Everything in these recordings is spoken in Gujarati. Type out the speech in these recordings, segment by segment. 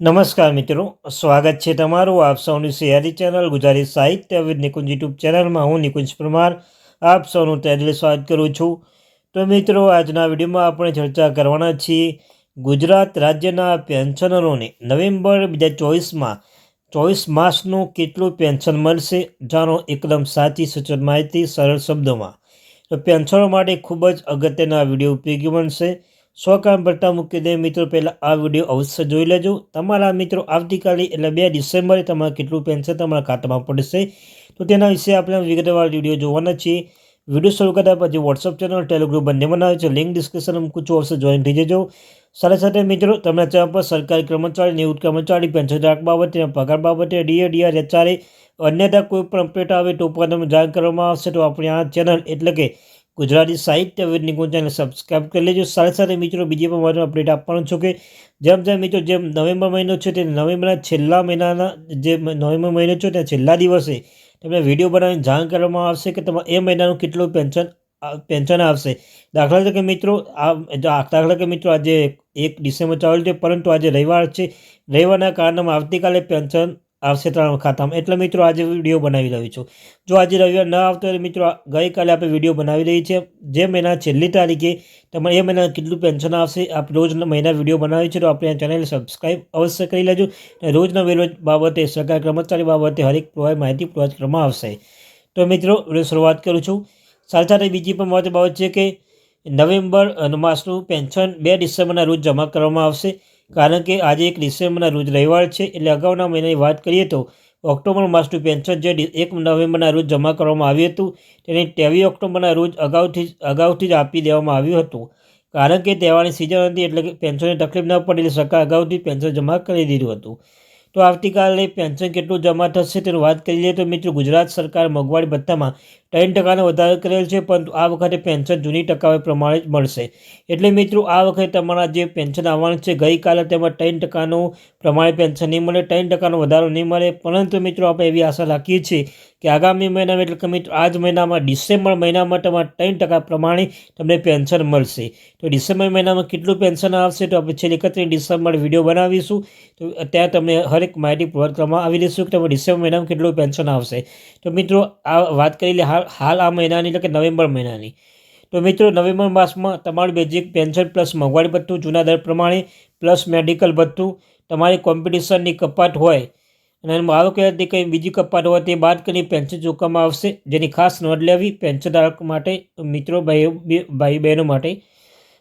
નમસ્કાર મિત્રો, સ્વાગત છે તમારું આપ સૌની સિયારી ચેનલ ગુજરાતી સાહિત્ય વિદ નિકુંજ યુટ્યુબ ચેનલમાં. હું નિકુંજ પરમાર, આપ સૌનું તહેદિલ સ્વાગત કરું છું. તો મિત્રો, આજના વિડીયોમાં આપણે ચર્ચા કરવાના છીએ ગુજરાત રાજ્યના પેન્શનરોને નવેમ્બર બે હજાર ચોવીસમાં ચોવીસ માસનું કેટલું પેન્શન મળશે, જાણો એકદમ સાચી સચોટ માહિતી સરળ શબ્દોમાં. તો પેન્શનો માટે ખૂબ જ અગત્યના વીડિયો ઉપયોગી બનશે. સો કામ પડતા મૂકી દે. મિત્રો, પહેલાં આ વીડિયો અવશ્ય જોઈ લેજો. તમારા મિત્રો આવતીકાલે, એટલે બે ડિસેમ્બરે, તમારે કેટલું પેન્શન તમારા ખાતામાં પડશે. તો તેના વિશે આપણે વિગતવાર વીડિયો જોવાના છીએ. વીડિયો શરૂ કરતા પછી વોટ્સઅપ ચેનલ ટેલિગ્રુપ બંને બનાવે છે. લિંક ડિસ્ક્રિપ્શન મૂકું અવશ્ય જોઈન થઈ જજો. સાથે સાથે મિત્રો તમને ચેનલ પર સરકારી કર્મચારી નિવૃત્ત કર્મચારી પેન્શન ધારક બાબતે પગાર બાબતે ડીએ ડીઆર એચઆરએ અન્યથા કોઈ પણ અપડેટ આવે તો પણ તમને જાણ કરવામાં આવશે. તો આપણી આ ચેનલ એટલે કે ગુજરાતી સાહિત્ય નિકુંજ ચેનલ સબસ્ક્રાઈબ કરી લેજો. સાથે સાથે મિત્રો, બીજી પણ મારું અપડેટ આપવાનું છું કે, જેમ જેમ મિત્રો, જેમ નવેમ્બર મહિનો છે તે નવેમ્બરના છેલ્લા મહિનાના, જે નવેમ્બર મહિનો છે ત્યાં છેલ્લા દિવસે તમને વીડિયો બનાવીને જાણ કરવામાં આવશે કે તમારે એ મહિનાનું કેટલું પેન્શન પેન્શન આવશે. દાખલા તરીકે મિત્રો, આ, દાખલા કે મિત્રો, આજે એક ડિસેમ્બર ચાલુ છે, પરંતુ આજે રવિવાર છે. રવિવારના કારણે આવતીકાલે પેન્શન આવશે ત્રણ ખાતામાં એટલે મિત્રો, આજે વીડિયો બનાવી રહ્યો છું. જો આજે રવિવાર ન આવતો હોય મિત્રો, ગઈકાલે આપણે વીડિયો બનાવી રહી છે. જે મહિના છેલ્લી તારીખે, તમારે એ મહિના કેટલું પેન્શન આવશે, આપ રોજના મહિના વીડિયો બનાવી છે, તો આપણે ચેનલ સબસ્ક્રાઈબ અવશ્ય કરી લેજો. અને રોજના વેરોજ બાબતે, સરકાર કર્મચારી બાબતે હરેક પ્રવાહી, માહિતી પ્રોવાઈડ કરવામાં આવશે. તો મિત્રો શરૂઆત કરું છું. સાથે સાથે બીજી પણ મહત્વ બાબત છે કે, નવેમ્બર માસનું પેન્શન બે ડિસેમ્બરના રોજ જમા કરવામાં આવશે. કારણ કે આજે એક ડિસેમ્બરના રોજ રવિવાર છે એટલે અગાઉના મહિનાની વાત કરીએ તો ઓક્ટોબર માસનું પેન્શન જે એક નવેમ્બરના રોજ જમા કરવામાં આવ્યું હતું, તેને ત્રેવીસ ઓક્ટોબરના રોજ અગાઉથી અગાઉથી જ આપી દેવામાં આવ્યું હતું. કારણ કે તહેવારની સિઝન હતી એટલે કે પેન્શનની તકલીફ ન પડે એટલે સરકાર અગાઉથી પેન્શન જમા કરી દીધું હતું. તો આવતીકાલે પેન્શન કેટલું જમા થશે તેની વાત કરી લઈએ તો મિત્રો ગુજરાત સરકાર મોંઘવારી ભથ્થામાં ત્રણ ટકાનો વધારો કરેલ છે, પરંતુ આ વખતે પેન્શન જૂની ટકાવારી પ્રમાણે જ મળશે. એટલે મિત્રો, આ વખતે તમારા જે પેન્શન આવવાનું છે, ગઈકાલે તેમાં ત્રણ ટકાનું પ્રમાણે પેન્શન નહીં મળે, ત્રણ ટકાનો વધારો નહીં મળે. પરંતુ મિત્રો, આપણે એવી આશા રાખીએ છીએ કે આગામી મહિનામાં, એટલે કે મિત્રો આ જ મહિનામાં, ડિસેમ્બર મહિનામાં તમારે ત્રણ ટકા પ્રમાણે તમને પેન્શન મળશે. તો ડિસેમ્બર મહિનામાં કેટલું પેન્શન આવશે, તો આપણે છેલ્લી એકત્રીસ ડિસેમ્બર વીડિયો બનાવીશું. તો ત્યાં તમને હરેક માહિતી પ્રોવાઈડ કરવામાં આવી દઈશું કે તમે ડિસેમ્બર મહિનામાં કેટલું પેન્શન આવશે. તો મિત્રો, આ વાત કરી લે હાલ હાલ આ મહિનાની એટલે કે નવેમ્બર મહિનાની. તો મિત્રો, નવેમ્બર માસમાં તમારું બેઝિક પેન્શન પ્લસ મોંઘવારી ભથ્થું, જૂના દર પ્રમાણે પ્લસ મેડિકલ ભથ્થું, તમારી કોમ્પિટિશનની કપાટ હોય, અને મારો કહેવાથી કંઈ બીજી કપાટ હોય તે બાદ કરીને પેન્શન ચૂકવવામાં આવશે. જેની ખાસ નોંધ લેવી પેન્શન ધારક માટે, મિત્રો, ભાઈઓ ભાઈ બહેનો માટે.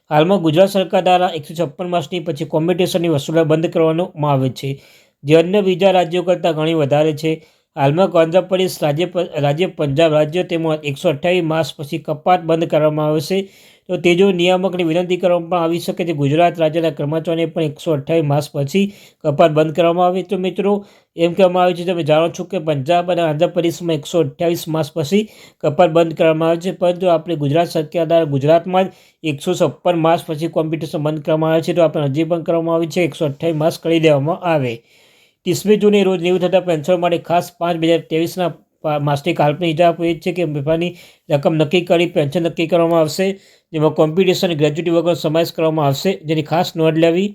હાલમાં ગુજરાત સરકાર દ્વારા એકસો છપ્પન માસની પછી કોમ્પિટિશનની વસૂલા બંધ કરવામાં આવે છે. જે અન્ય બીજા રાજ્યો કરતાં ઘણી વધારે છે. હાલમાં આંધ્રપ્રદેશ રાજ્ય રાજ્ય પંજાબ રાજ્ય તેમાં એકસો અઠ્યાવીસ માસ પછી કપાત બંધ કરવામાં આવશે તો તેજો નિયામકની વિનંતી કરવામાં આવી શકે છે. ગુજરાત રાજ્યના કર્મચારીઓને પણ એકસો અઠ્ઠાવીસ માસ પછી કપાત બંધ કરવામાં આવે. તો મિત્રો, એમ કહેવામાં આવે છે, તમે જાણો છો કે પંજાબ અને આંધ્રપ્રદેશમાં એકસો અઠ્યાવીસ માસ પછી કપાત બંધ કરવામાં આવે છે. પરંતુ આપણે ગુજરાત સરકાર દ્વારા ગુજરાતમાં જ એકસો છપ્પન માસ પછી કોમ્પિટિશન બંધ કરવામાં આવે છે. તો આપણે હજી પણ કરવામાં આવી છે. એકસો અઠ્યાવીસ માસ કરી દેવામાં આવે. ત્રીસમી જૂને રોજ નિવૃત્ત થતા પેન્શન માટે ખાસ પાંચ બે હજાર ત્રેવીસના માસિક કાલ્પનિક ઇજા એ છે કે વેપારની રકમ નક્કી કરી પેન્શન નક્કી કરવામાં આવશે, જેમાં કોમ્પિટિશન ગ્રેજ્યુએટી વગર સમાવેશ કરવામાં આવશે, જેની ખાસ નોંધ લેવી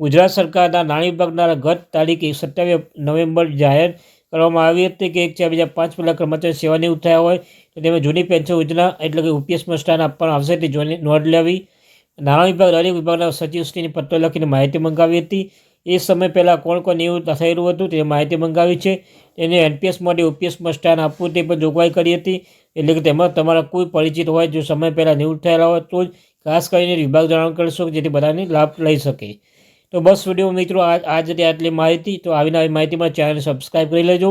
ગુજરાત સરકારના નાણાં વિભાગના ગત તારીખ સત્યાવીસ નવેમ્બર જાહેર કરવામાં આવી હતી કે એક ચાર બીજા પાંચ પહેલાં કર્મચારી સેવાનિવૃત્ત થયા હોય, તો તેમાં જૂની પેન્શન યોજના એટલે કે યુપીએસમાં સ્થાન આપવામાં આવશે તે જોઈને નોંધ લેવી. નાણાં વિભાગ દરેક વિભાગના સચિવશ્રીને પત્ર લખીને માહિતી મંગાવી હતી. એ સમય પહેલાં કોણ કોણ નિવૃત્ત થયેલું હતું તે માહિતી મંગાવી છે. તેને એનપીએસ માટે ઓપીએસમાં સ્થાન આપવું તે પણ જોગવાઈ કરી હતી. એટલે કે તેમાં તમારા કોઈ પરિચિત હોય જો સમય પહેલાં નિવૃત્ત થયેલા હોય તો જ ખાસ કરીને વિભાગ જાણ કરશો જેથી બધાને લાભ લઈ શકે. તો બસ વીડિયો મિત્રો આજ આજ આટલી માહિતી. તો આવીને આવી માહિતીમાં ચેનલ સબસ્ક્રાઈબ કરી લેજો.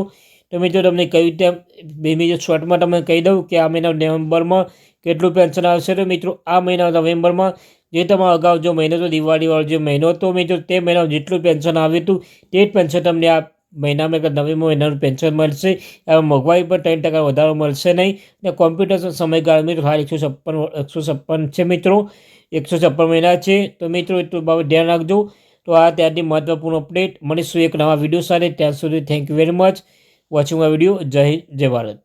તો મિત્રો તમને કહ્યું તેમ બે મિનિટ શોર્ટમાં તમને કહી દઉં કે આ મહિના નવેમ્બરમાં કેટલું પેન્શન આવશે તો મિત્રો આ મહિના નવેમ્બરમાં જે તમારો અગાઉ જો મહિનો તો દિવાળીવાળો જે મહિનો હતો જો તે મહિનામાં જેટલું પેન્શન આવ્યું હતું, તે જ પેન્શન તમને આ મહિનામાં એક નવી મહિનાનું પેન્શન મળશે. મોંઘવારી પર ત્રણ ટકા વધારો મળશે નહીં. અને કોમ્પ્યુટર્સનો સમયગાળો મિત્રો હાલ એકસો છપ્પન એકસો છપ્પન છે મિત્રો. એકસો છપ્પન મહિના છે. તો મિત્રો, એટલું બાબત ધ્યાન રાખજો. તો આ ત્યારથી મહત્વપૂર્ણ અપડેટ મળીશું એક નવા વીડિયો સાથે. ત્યાં સુધી thank you very much watching આ વીડિયો જય હિન્દ, જય ભારત.